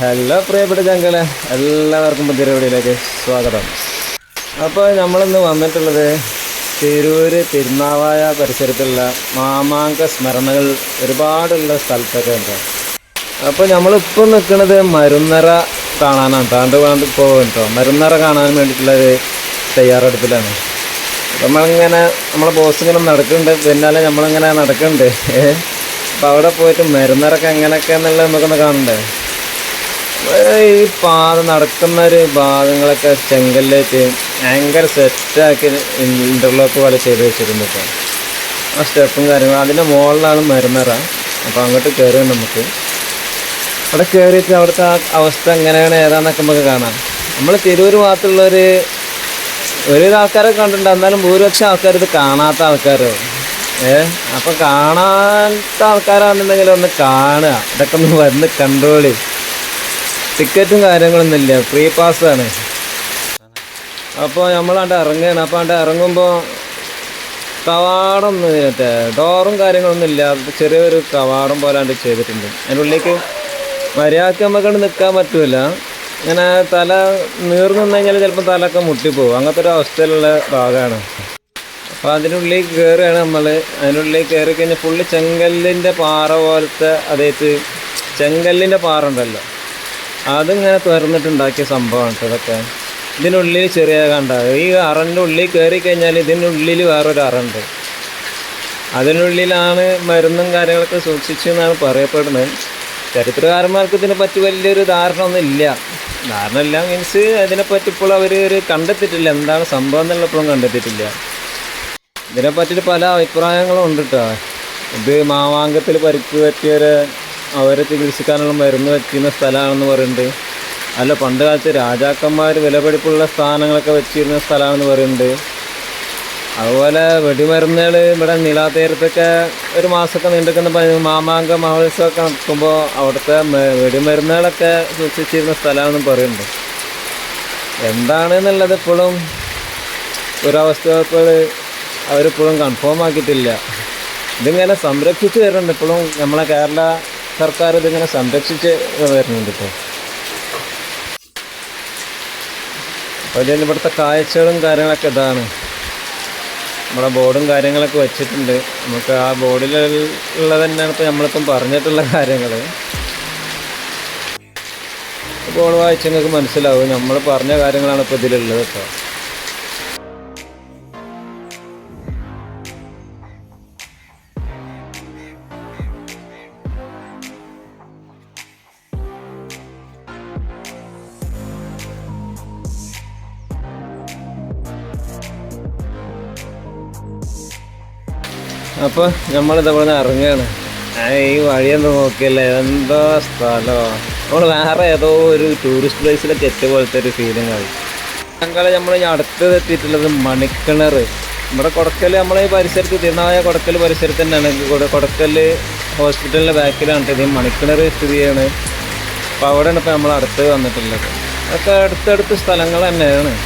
Hello പ്രിയപ്പെട്ട ചങ്കളെ എല്ലാവർക്കും പുതിയ വീഡിയോയിലേക്ക് സ്വാഗതം. അപ്പോൾ നമ്മളിന്ന് വന്നിട്ടുള്ളത് തിരൂര് തിരുനാവായ പരിസരത്തുള്ള മാമാങ്ക സ്മരണകൾ ഒരുപാടുള്ള സ്ഥലത്തൊക്കെ ഉണ്ട്. അപ്പോൾ നമ്മളിപ്പോൾ നിൽക്കുന്നത് മരുന്നറ കാണാനാണ് താണ്ട് വേണ്ടി പോകും മരുന്നറ കാണാൻ വേണ്ടിയിട്ടുള്ളൊരു തയ്യാറെടുപ്പിലാണ്. നമ്മളിങ്ങനെ നമ്മളെ ബോസ് ഇങ്ങനെ നടക്കുന്നുണ്ട്. പിന്നാലെ നമ്മളിങ്ങനെ നടക്കുന്നുണ്ട്. അപ്പോൾ അവിടെ പോയിട്ട് മരുന്നറൊക്കെ എങ്ങനെയൊക്കെ എന്നുള്ളത് നമുക്കൊന്ന് കാണണ്ടേ? ഈ പാത നടക്കുന്ന ഒരു ഭാഗങ്ങളൊക്കെ ചെങ്കല്ലേക്ക് ഭയങ്കര സെറ്റാക്കി ഇന്റർലോക്ക് പോലെ ചെയ്ത് വെച്ചിരുന്നിട്ട് ആ സ്റ്റെപ്പും കാര്യങ്ങളും അതിന്റെ മുകളിലാണ് മരുന്നറ അപ്പോൾ അങ്ങോട്ട് കയറി നമുക്ക്. അവിടെ കയറിയിട്ട് അവിടുത്തെ ആ അവസ്ഥ എങ്ങനെയാണ് ഏതാന്നൊക്കെ നമുക്ക് കാണാം. നമ്മൾ തിരൂർ ഭാഗത്തുള്ളൊരു ഒരുവിധ ആൾക്കാരെ കണ്ടിട്ടുണ്ട്. എന്നാലും ഭൂരിപക്ഷം ആൾക്കാർ ഇത് കാണാത്ത ആൾക്കാരോ ഏ അപ്പം കാണാത്ത ആൾക്കാരാണെന്നുണ്ടെങ്കിൽ ഒന്ന് കാണുക. ഇതൊക്കെ ഒന്ന് വന്ന് കണ്ടോളി ടിക്കറ്റും കാര്യങ്ങളൊന്നും ഇല്ല ഫ്രീ പാസ്സാണ് അപ്പോൾ നമ്മളാണ്ട് ഇറങ്ങുകയാണ് അപ്പോൾ അവിടെ ഇറങ്ങുമ്പോൾ കവാടം മറ്റേ ഡോറും കാര്യങ്ങളൊന്നും ഇല്ല. ചെറിയൊരു കവാടം പോലെ ആണ്ട് ചെയ്തിട്ടുണ്ട്. അതിനുള്ളിലേക്ക് മര്യാദയ്ക്ക് അവിടെ നിൽക്കാൻ പറ്റില്ല ഇങ്ങനെ തല നീർന്നു കഴിഞ്ഞാൽ ചിലപ്പോൾ തലയൊക്കെ മുട്ടിപ്പോവും. അങ്ങനത്തെ ഒരു അവസ്ഥയിലുള്ള ഭാഗമാണ് അപ്പോൾ അതിനുള്ളിൽ കയറുകയാണ് നമ്മൾ അതിനുള്ളിൽ കയറി കഴിഞ്ഞാൽ ഫുള്ള് ചെങ്കല്ലിന്റെ പാറ പോലത്തെ അതായത് ചെങ്കല്ലിന്റെ പാറ ഉണ്ടല്ലോ. അതിങ്ങനെ തുറന്നിട്ടുണ്ടാക്കിയ സംഭവമാണ് ഇതൊക്കെ. ഇതിനുള്ളിൽ ചെറിയ കണ്ട. ഈ അറന്റെ ഉള്ളിൽ കയറി കഴിഞ്ഞാൽ ഇതിനുള്ളിൽ വേറൊരു അറുണ്ട്. അതിനുള്ളിലാണ് മരുന്നും കാര്യങ്ങളൊക്കെ സൂക്ഷിച്ചെന്നാണ് പറയപ്പെടുന്നത്. ചരിത്രകാരന്മാർക്ക് ഇതിനെപ്പറ്റി വലിയൊരു ധാരണ ഒന്നും ഇല്ല. ധാരണ ഇല്ല മീൻസ് അതിനെപ്പറ്റി ഇപ്പോൾ അവർ ഒരു കണ്ടെത്തിയിട്ടില്ല. എന്താണ് സംഭവം എന്നുള്ളപ്പോഴും കണ്ടെത്തിയിട്ടില്ല. ഇതിനെപ്പറ്റിയിട്ട് പല അഭിപ്രായങ്ങളും ഉണ്ട് കേട്ടോ. ഇത് മാവാങ്കത്തിൽ പരിക്ക് പറ്റിയവരെ അവരെ ചികിത്സിക്കാനുള്ള മരുന്ന് വെച്ചിരുന്ന സ്ഥലമാണെന്ന് പറയുന്നുണ്ട്. അല്ല പണ്ട് കാലത്ത് രാജാക്കന്മാർ വിലപിടിപ്പുള്ള സ്ഥാനങ്ങളൊക്കെ വെച്ചിരുന്ന സ്ഥലമാണെന്ന് പറയുന്നുണ്ട്. അതുപോലെ വെടിമരുന്നുകൾ ഇവിടെ നിലാതീരത്തൊക്കെ ഒരു മാസമൊക്കെ നീണ്ടുക്കുന്ന മാമാങ്ക മഹോത്സവമൊക്കെ നടക്കുമ്പോൾ അവിടുത്തെ വെടിമരുന്നുകളൊക്കെ സൂക്ഷിച്ചിരുന്ന സ്ഥലമാണെന്ന് പറയുന്നുണ്ട്. എന്താണെന്നുള്ളത് ഇപ്പോഴും ഒരവസ്ഥകൾ അവരിപ്പോഴും കൺഫേം ആക്കിയിട്ടില്ല. ഇതിങ്ങനെ സംരക്ഷിച്ച് വരുന്നുണ്ട് ഇപ്പോഴും നമ്മളെ കേരള സർക്കാർ ഇതിങ്ങനെ സംരക്ഷിച്ച് വരുന്നുണ്ട് ഇപ്പോൾ ഇതിന് ഇവിടുത്തെ കാഴ്ചകളും കാര്യങ്ങളൊക്കെ ഇതാണ്. നമ്മുടെ ബോർഡും കാര്യങ്ങളൊക്കെ വെച്ചിട്ടുണ്ട്. നമുക്ക് ആ ബോർഡിൽ ഉള്ളത് തന്നെയാണ് ഇപ്പോൾ നമ്മളിപ്പം പറഞ്ഞിട്ടുള്ള കാര്യങ്ങൾ. ബോർഡ് വായിച്ച് നിങ്ങൾക്ക് മനസ്സിലാവും. നമ്മൾ പറഞ്ഞ കാര്യങ്ങളാണ് ഇപ്പോൾ ഇതിലുള്ളത് കേട്ടോ. അപ്പോൾ നമ്മളിത് ഇവിടെ നിന്ന് ഇറങ്ങുകയാണ് ഈ വഴിയൊന്നും നോക്കിയല്ലേ? എന്തോ സ്ഥലമോ നമ്മൾ വേറെ ഏതോ ഒരു ടൂറിസ്റ്റ് പ്ലേസിലൊക്കെ എത്തിയ പോലത്തെ ഒരു ഫീലിംഗ് ആയി ഞങ്ങളെ നമ്മൾ അടുത്തത് എത്തിയിട്ടുള്ളത് മണിക്കിണർ നമ്മുടെ കൊടക്കൽ നമ്മളെ ഈ പരിസരത്ത് തിരുനായ കൊടക്കൽ പരിസരത്ത് തന്നെയാണ്. കൊട- കൊടക്കൽ ഹോസ്പിറ്റലിന്റെ ബാക്കിലാണ് ഇത് മണിക്കിണർ സ്ഥിതി ചെയ്യാണ്. അപ്പോൾ അവിടെയാണ് ഇപ്പോൾ നമ്മൾ അടുത്ത് വന്നിട്ടുള്ളത്. അതൊക്കെ അടുത്തടുത്ത് സ്ഥലങ്ങൾ തന്നെയാണ്.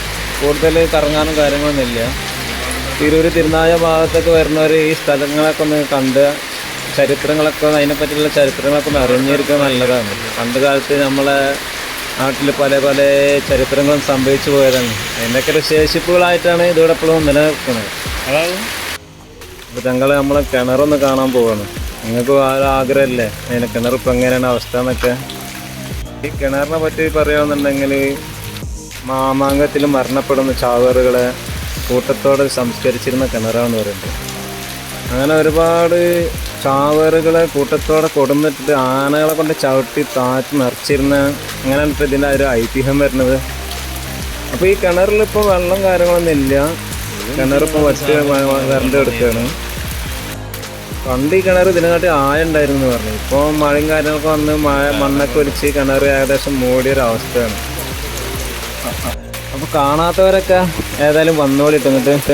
കൂടുതൽ കറങ്ങാനും കാര്യങ്ങളൊന്നും തിരൂര് തിരുനായ ഭാഗത്തൊക്കെ വരുന്നവർ ഈ സ്ഥലങ്ങളൊക്കെ ഒന്ന് കണ്ട് ചരിത്രങ്ങളൊക്കെ അതിനെപ്പറ്റിയുള്ള ചരിത്രങ്ങളൊക്കെ ഒന്ന് അറിഞ്ഞിരിക്കുക നല്ലതാണ്. പണ്ട് കാലത്ത് നമ്മളെ നാട്ടിൽ പല പല ചരിത്രങ്ങളും സംഭവിച്ചു പോയതാണ്. അതിന്റെയൊക്കെ ഒരു ശേഷിപ്പുകളായിട്ടാണ് ഇതിവിടെ എപ്പോഴും നിലനിൽക്കുന്നത്. അപ്പോൾ ഞങ്ങൾ നമ്മൾ കിണറൊന്ന് കാണാൻ പോവാണ്. നിങ്ങൾക്ക് വേറെ ആഗ്രഹമല്ലേ? അതിന് കിണർ ഇപ്പം എങ്ങനെയാണ് അവസ്ഥ എന്നൊക്കെ? ഈ കിണറിനെ പറ്റി പറയുകയാണെന്നുണ്ടെങ്കിൽ മാമാങ്കത്തിൽ മരണപ്പെടുന്ന ചാവേറുകളെ കൂട്ടത്തോടെ സംസ്കരിച്ചിരുന്ന കിണറാണെന്ന് പറയുന്നത്. അങ്ങനെ ഒരുപാട് ചാവറുകളെ കൂട്ടത്തോടെ കൊടുന്നിട്ട് ആനകളെ കൊണ്ട് ചവിട്ടി താറ്റ് നിറച്ചിരുന്ന അങ്ങനെയാണ് ഇപ്പോൾ ഇതിന്റെ ഒരു ഐതിഹ്യം വരുന്നത്. അപ്പോൾ ഈ കിണറിൽ ഇപ്പോൾ വെള്ളം കാര്യങ്ങളൊന്നും ഇല്ല. കിണറിപ്പോൾ വറ്റ വരണ്ട് എടുക്കുകയാണ് പണ്ട് ഈ കിണർ ഇതിനെക്കാട്ടി ആയ ഉണ്ടായിരുന്നു പറഞ്ഞു. ഇപ്പോൾ മഴയും കാര്യങ്ങളൊക്കെ വന്ന് മഴ മണ്ണൊക്കെ ഒലിച്ച് കിണർ ഏകദേശം മൂടിയൊരു അവസ്ഥയാണ് അപ്പോൾ കാണാത്തവരൊക്കെ ഏതായാലും വന്നോളിട്ട് എന്നിട്ട്.